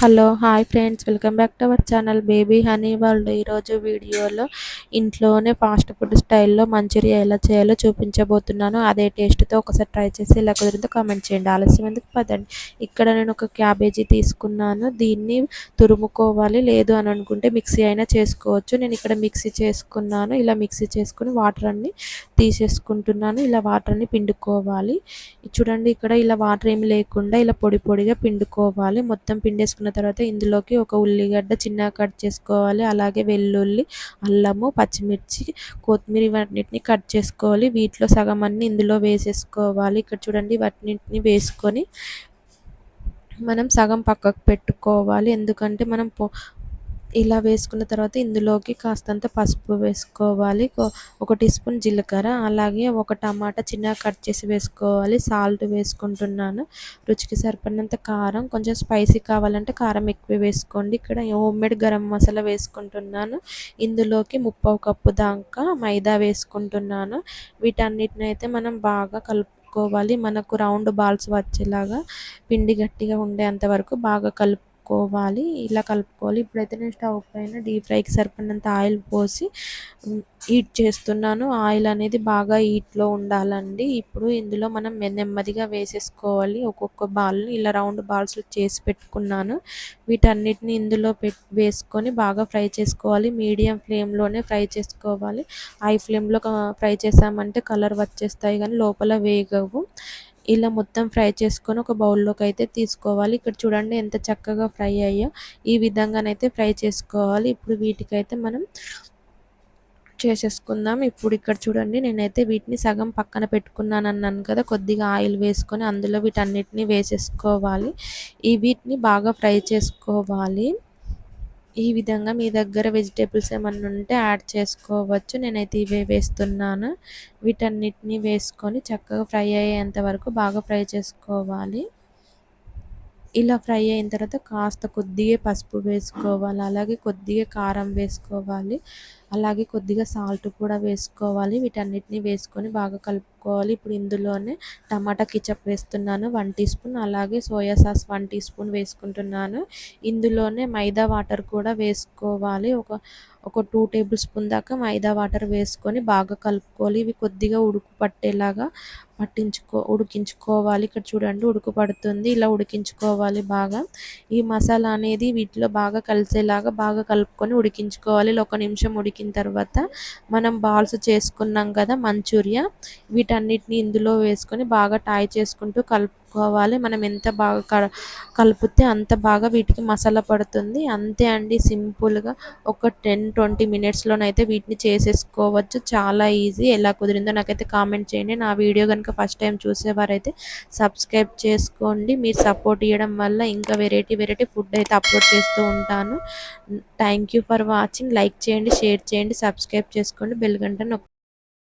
Hello hi friends. Welcome back to our channel baby honey world. ఈరోజు వీడియోలో ఇంట్లోనే fast food స్టైల్లో Manchuria ఎలా చేయాలో చూపించబోతున్నాను. అదే టేస్ట్తో ఒకసారి ట్రై చేసి ఇలా కుదిరితే కామెంట్ చేయండి. ఆలస్యం ఎందుకు? పదండి. ఇక్కడ నేను ఒక క్యాబేజీ తీసుకున్నాను. దీన్ని తురుముకోవాలి. లేదు అని అనుకుంటే మిక్సీ అయినా చేసుకోవచ్చు. నేను ఇక్కడ మిక్సీ చేసుకున్నాను. ఇలా మిక్సీ చేసుకుని వాటర్ అన్ని తీసేసుకుంటున్నాను. ఇలా వాటర్ అన్ని పిండుకోవాలి. చూడండి ఇక్కడ ఇలా వాటర్ ఏమి లేకుండా ఇలా పొడి పొడిగా పిండుకోవాలి. మొత్తం పిండేసుకున్న తర్వాత ఇందులోకి ఒక ఉల్లిగడ్డ చిన్నగా కట్ చేసుకోవాలి. అలాగే వెల్లుల్లి అల్లము పచ్చిమిర్చి కొత్తిమీర ఇవన్నిటిని కట్ చేసుకోవాలి. వీటిలో సగం అన్ని ఇందులో వేసేసుకోవాలి. ఇక్కడ చూడండి వాటిని వేసుకొని మనం సగం పక్కకు పెట్టుకోవాలి. ఎందుకంటే మనం ఇలా వేసుకున్న తర్వాత ఇందులోకి కాస్తంత పసుపు వేసుకోవాలి. ఒక టీ స్పూన్ జీలకర్ర అలాగే ఒక టమాటా చిన్నగా కట్ చేసి వేసుకోవాలి. సాల్ట్ వేసుకుంటున్నాను. రుచికి సరిపడినంత కారం కొంచెం స్పైసీ కావాలంటే కారం ఎక్కువ వేసుకోండి. ఇక్కడ హోమ్ మేడ్ గరం మసాలా వేసుకుంటున్నాను. ఇందులోకి ముప్పావు కప్పు దాకా మైదా వేసుకుంటున్నాను. వీటన్నిటిని అయితే మనం బాగా కలుపు కలుపుకోవాలి. మనకు రౌండ్ బాల్స్ వచ్చేలాగా పిండి గట్టిగా ఉండేంత వరకు బాగా కలుపు కలుపుకోవాలి ఇలా కలుపుకోవాలి. ఇప్పుడైతే నేను స్టవ్ పైన డీప్ ఫ్రైకి సరిపడినంత ఆయిల్ పోసి హీట్ చేస్తున్నాను. ఆయిల్ అనేది బాగా హీట్లో ఉండాలండి. ఇప్పుడు ఇందులో మనం నెమ్మదిగా వేసేసుకోవాలి. ఒక్కొక్క బాల్ని ఇలా రౌండ్ బాల్స్ చేసి పెట్టుకున్నాను. వీటన్నిటిని ఇందులో పెట్ వేసుకొని బాగా ఫ్రై చేసుకోవాలి. మీడియం ఫ్లేమ్లోనే ఫ్రై చేసుకోవాలి. హై ఫ్లేమ్లో ఫ్రై చేసామంటే కలర్ వచ్చేస్తాయి కానీ లోపల వేగవు. ఇలా మొత్తం ఫ్రై చేసుకొని ఒక బౌల్లోకి అయితే తీసుకోవాలి. ఇక్కడ చూడండి ఎంత చక్కగా ఫ్రై అయ్యో ఈ విధంగానైతే ఫ్రై చేసుకోవాలి. ఇప్పుడు వీటికైతే మనం చేసేసుకుందాం. ఇప్పుడు ఇక్కడ చూడండి నేనైతే వీటిని సగం పక్కన పెట్టుకున్నాను అన్నాను కదా కొద్దిగా ఆయిల్ వేసుకొని అందులో వీటన్నిటిని వేసేసుకోవాలి. ఈ వీటిని బాగా ఫ్రై చేసుకోవాలి. ఈ విధంగా మీ దగ్గర వెజిటేబుల్స్ ఏమన్నా ఉంటే యాడ్ చేసుకోవచ్చు. నేనైతే ఇవే వేస్తున్నాను. వీటన్నిటిని వేసుకొని చక్కగా ఫ్రై అయ్యేంత వరకు బాగా ఫ్రై చేసుకోవాలి. ఇలా ఫ్రై అయిన తర్వాత కాస్త కొద్దిగా పసుపు వేసుకోవాలి. అలాగే కొద్దిగా కారం వేసుకోవాలి. అలాగే కొద్దిగా సాల్ట్ కూడా వేసుకోవాలి. వీటన్నిటిని వేసుకొని బాగా కలుపుకోవాలి. ఇప్పుడు ఇందులోనే టమాటా కిచప్ వేస్తున్నాను వన్ టీ స్పూన్. అలాగే soya sauce one teaspoon వేసుకుంటున్నాను. ఇందులోనే మైదా వాటర్ కూడా వేసుకోవాలి. ఒక ఒక టూ టేబుల్ స్పూన్ దాకా మైదా వాటర్ వేసుకొని బాగా కలుపుకోవాలి. ఇవి కొద్దిగా ఉడుకు పట్టేలాగా పట్టించుకో ఉడికించుకోవాలి. ఇక్కడ చూడండి ఉడుకు పడుతుంది. ఇలా ఉడికించుకోవాలి బాగా. ఈ మసాలా అనేది వీటిలో బాగా కలిసేలాగా బాగా కలుపుకొని ఉడికించుకోవాలి. ఇలా ఒక నిమిషం ఉడికి ఉడికిన తర్వాత మనం బాల్స్ చేసుకున్నాం కదా మంచూరియా వీటన్నిటిని ఇందులో వేసుకొని బాగా టాయ్ చేసుకుంటూ కలుపు కలుపుకోవాలి. మనం ఎంత బాగా కలిపితే అంత బాగా వీటికి మసాలా పడుతుంది. అంతే అండి సింపుల్గా ఒక టెన్ ట్వంటీ మినిట్స్లోనైతే వీటిని చేసేసుకోవచ్చు. చాలా ఈజీ. ఎలా కుదిరిందో నాకైతే కామెంట్ చేయండి. నా వీడియో కనుక ఫస్ట్ టైం చూసేవారైతే సబ్స్క్రైబ్ చేసుకోండి. మీరు సపోర్ట్ ఇవ్వడం వల్ల ఇంకా వెరైటీ వెరైటీ ఫుడ్ అయితే అప్లోడ్ చేస్తూ ఉంటాను. Thank for watching. లైక్ చేయండి షేర్ చేయండి సబ్స్క్రైబ్ చేసుకోండి. బెల్ గంట